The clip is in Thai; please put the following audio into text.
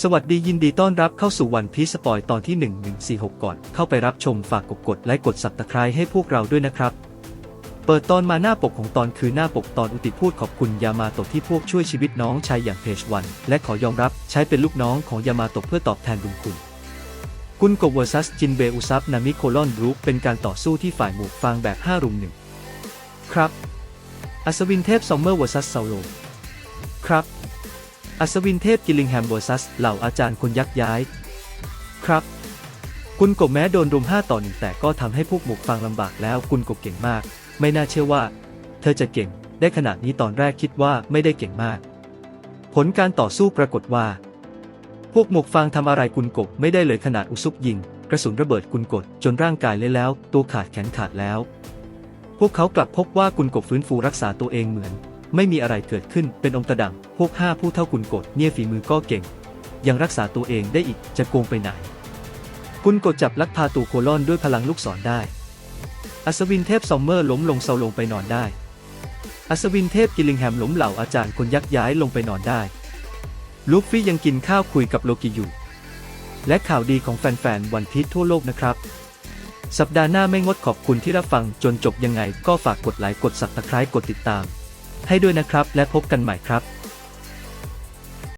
สวัสดียินดีต้อนรับเข้าสู่วันพีสปอยตอนที่ 1146 ก่อน เข้าไปรับชมฝากกดกดและกดสับตะไคร้ให้พวกเราด้วยนะครับ เปิดตอนมาหน้าปกของตอนคือหน้าปกตอนอุติพูดขอบคุณยามาโตะที่พวกช่วยชีวิตน้องชายอย่างเพจวัน และขอยอมรับใช้เป็นลูกน้องของยามาโตะเพื่อตอบแทนบุญคุณกุนโกเวอร์ซัสจินเบอุซับนามิโคลอนรูปเป็นการต่อสู้ที่ฝ่ายหมู่ฟางแบบ5รุมหนึ่งครับ อัศวินเทพซอมเมอร์เวอร์ซัสเซาโลครับ อัศวินเทพกิลลิงแฮมเวอร์ซัสเหล่าอาจารย์คนยักย้าย ครับกุนกบแม้โดนรุม5ต่อหนึ่งแต่ก็ทำให้พวกหมวกฟังลำบากแล้วกุนกบเก่งมาก ไม่น่าเชื่อว่า เธอจะเก่งได้ขนาดนี้ตอนแรกคิดว่าไม่ได้เก่งมาก ผลการต่อสู้ปรากฏว่า พวกหมวกฟางทำอะไรกุนกบไม่ได้เลยขนาดอุซุบยิง กระสุนระเบิดกุนกดจนร่างกายเละแล้ว ตัวขาดแขนขาดแล้ว พวกเขากลับพบว่ากุนกบฟื้นฟูรักษาตัวเองเหมือน ไม่มีอะไรเกิดขึ้นเป็นองค์ตะดัง พวกห้าผู้เท่ากุนกดเนี่ยฝีมือก็เก่ง ยังรักษาตัวเองได้อีกจะโกงไปไหน กุนกดจับลักพาตัวโคลอนด้วยพลังลูกศรได้ อัศวินเทพซอมเมอร์ล้มลงเซาลงไปนอนได้ อัศวินเทพกิลลิงแฮมล้มเหล่าอาจารย์คนยักย้ายลงไปนอนได้ ลูฟี่ยังกินข้าวคุยกับโลกิอยู่ และข่าวดีของแฟนๆวันพีชทั่วโลกนะครับสัปดาห์หน้าไม่งดขอบคุณที่รับฟังจนจบยังไงก็ฝากกดไลค์กดสับตะไคร้กดติดตาม ให้ด้วยนะครับ และพบกันใหม่ครับ